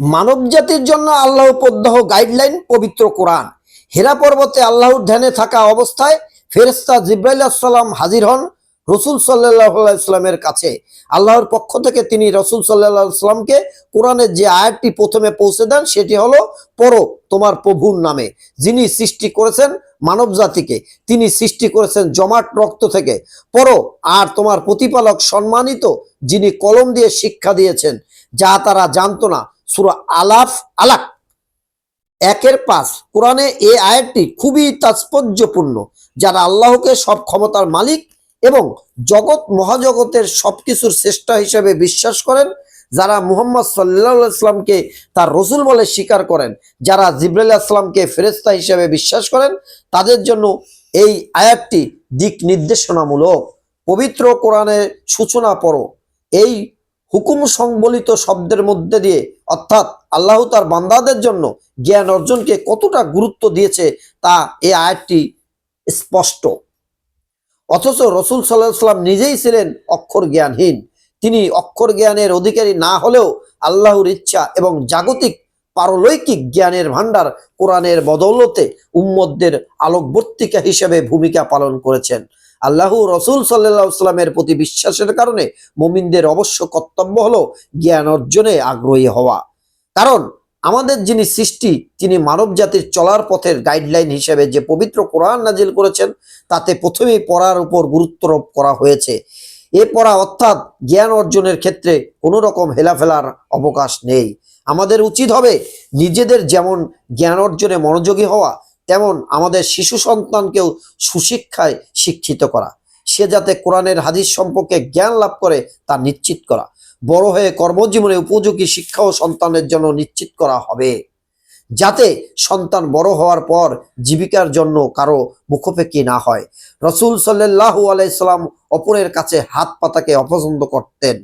মানব জাতির জন্য আল্লাহ প্রদাহ গাইডলাইন পবিত্র কোরআন। হেরা পর্বতে আল্লাহর ধ্যানে থাকা অবস্থায় ফেরেস্তা জিব্রাইল সাল্লাম হাজির হন রসুল সাল্লাহ ইসলামের কাছে। আল্লাহর পক্ষ থেকে তিনি রসুল সাল্লাহ ইসলামকে কোরআনের যে আয়াতটি প্রথমে পৌঁছে দেন, সেটি হলো, পড়ো, তোমার প্রভুর নামে, যিনি সৃষ্টি করেছেন মানব জাতিকে তিনি সৃষ্টি করেছেন জমাট রক্ত থেকে। পড়ো, আর তোমার প্রতিপালক সম্মানিত, যিনি কলম দিয়ে শিক্ষা দিয়েছেন, যা তারা জানতো না সুরা আলাফ, আলাক। একের পাঁচ, কোরআনে এই আয়াতটি খুবই তাৎপর্যপূর্ণ, যারা আল্লাহকে সব ক্ষমতার মালিক এবং জগৎ মহাজগতের সবকিছুর শ্রেষ্ঠা হিসেবে বিশ্বাস করেন, যারা মুহাম্মদ সাল্লাহ ইসলামকে তার রসুল বলে স্বীকার করেন, যারা জিব্রাইল ফেরেস্তা হিসেবে বিশ্বাস করেন, তাদের জন্য এই আয়াতটি দিক নির্দেশনামূলক। পবিত্র কোরআনের সূচনা পড়ো। এই হুকুম সংবলিত শব্দের মধ্যে দিয়ে, অর্থাৎ আল্লাহ তার বান্দাদের জন্য জ্ঞান অর্জনকে কতটা গুরুত্ব দিয়েছে তা এই আয়াতটি স্পষ্ট। অথচ রসুল সাল্লাহ সাল্লাম নিজেই ছিলেন অক্ষর জ্ঞানহীন। তিনি অক্ষর জ্ঞানের অধিকারী না হলেও আল্লাহর ইচ্ছা এবং জাগতিক পারলৈকিক জ্ঞানের ভাণ্ডার কোরআনের বদৌলতে উম্মদদের আলোকবর্তিকা হিসেবে ভূমিকা পালন করেছেন। আল্লাহ রসুল সাল্লাহ সাল্লামের প্রতি বিশ্বাসের কারণে মুমিনদের অবশ্য কর্তব্য হলো জ্ঞান অর্জনে আগ্রহী হওয়া। কারণ আমাদের যিনি সৃষ্টি, তিনি মানব জাতির চলার পথের গাইডলাইন হিসেবে যে পবিত্র কোরআন নাজিল করেছেন, তাতে প্রথমেই পড়ার উপর গুরুত্বারোপ করা হয়েছে। এ পড়া অর্থাৎ জ্ঞান অর্জনের ক্ষেত্রে কোনো রকম হেলাফেলার অবকাশ নেই। আমাদের উচিত হবে নিজেদের যেমন জ্ঞান অর্জনে মনোযোগী হওয়া তেমন আমাদের শিশু সন্তানকেও সুশিক্ষায় শিক্ষিত করা। সে যাতে কোরআনের হাদিস সম্পর্কে জ্ঞান লাভ করে তা নিশ্চিত করা। বড় হয়ে কর্মজীবনে উপযোগী শিক্ষা ও সন্তানের জন্য নিশ্চিত করা হবে। যাতে সন্তান বড় হওয়ার পর জীবিকার জন্য কারও মুখোপেক্ষি না হয়। রসুল সাল্লাহু আলাইসাল্লাম অপরের কাছে হাত পাতাকে অপছন্দ করতেন।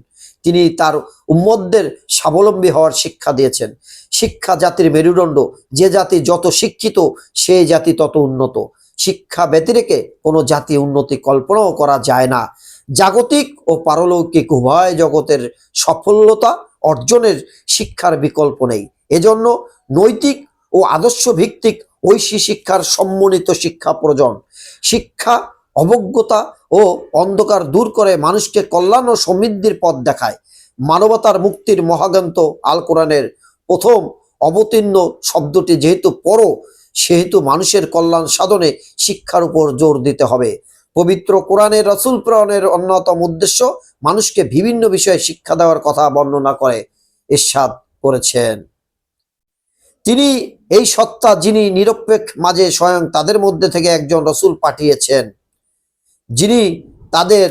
তিনি তার উম্মদদের স্বাবলম্বী হওয়ার শিক্ষা দিয়েছেন। শিক্ষা জাতির মেরুদণ্ড, যে জাতি যত শিক্ষিত সেই জাতি তত উন্নত। শিক্ষা ব্যতিরেকে কোনো জাতি উন্নতি কল্পনাও করা যায় না। জাগতিক ও পারলৌকিক উভয় জগতের সফলতা অর্জনের শিক্ষার বিকল্প নেই। এজন্য নৈতিক ও আদর্শ ভিত্তিক ঐশী শিক্ষার সম্মানিত শিক্ষা প্রয়োজন। শিক্ষা অবজ্ঞতা ও অন্ধকার দূর করে মানুষকে কল্যাণ ও সমৃদ্ধির পথ দেখায়। মানবতার মুক্তির মহাগ্রন্থ আল কোরআনের প্রথম অবতীর্ণ শব্দটি যেহেতু পড়ো, সেহেতু মানুষের কল্যাণ সাধনে শিক্ষার উপর জোর দিতে হবে। পবিত্র কোরআনের রসুল প্রেরণের অন্যতম উদ্দেশ্য মানুষকে বিভিন্ন বিষয়ে শিক্ষা দেওয়ার কথা বর্ণনা করে ইরশাদ করেছেন। তিনি এই সত্তা যিনি নিরপেক্ষ মাঝে স্বয়ং তাদের মধ্যে থেকে একজন রসুল পাঠিয়েছেন। যিনি তাদের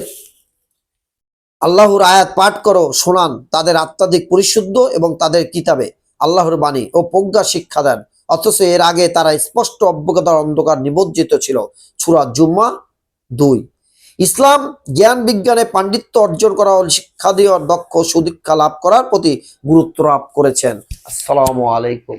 আল্লাহর আয়াত পাঠ করো, শোনান, তাদের আত্মাধিক পরিশুদ্ধ এবং তাদের কিতাবে আল্লাহর বাণী ও প্রজ্ঞা শিক্ষা দেন। অথচ এর আগে তারা স্পষ্ট অজ্ঞতার অন্ধকার নিমজ্জিত ছিল। ছুরা জুম্মা দুই। ইসলাম, জ্ঞান বিজ্ঞানে পাণ্ডিত্য অর্জন করা ও শিক্ষা দেওয়ার দক্ষ সুদীক্ষা লাভ করার প্রতি গুরুত্ব আরোপ করেছেন। আসসালামু আলাইকুম।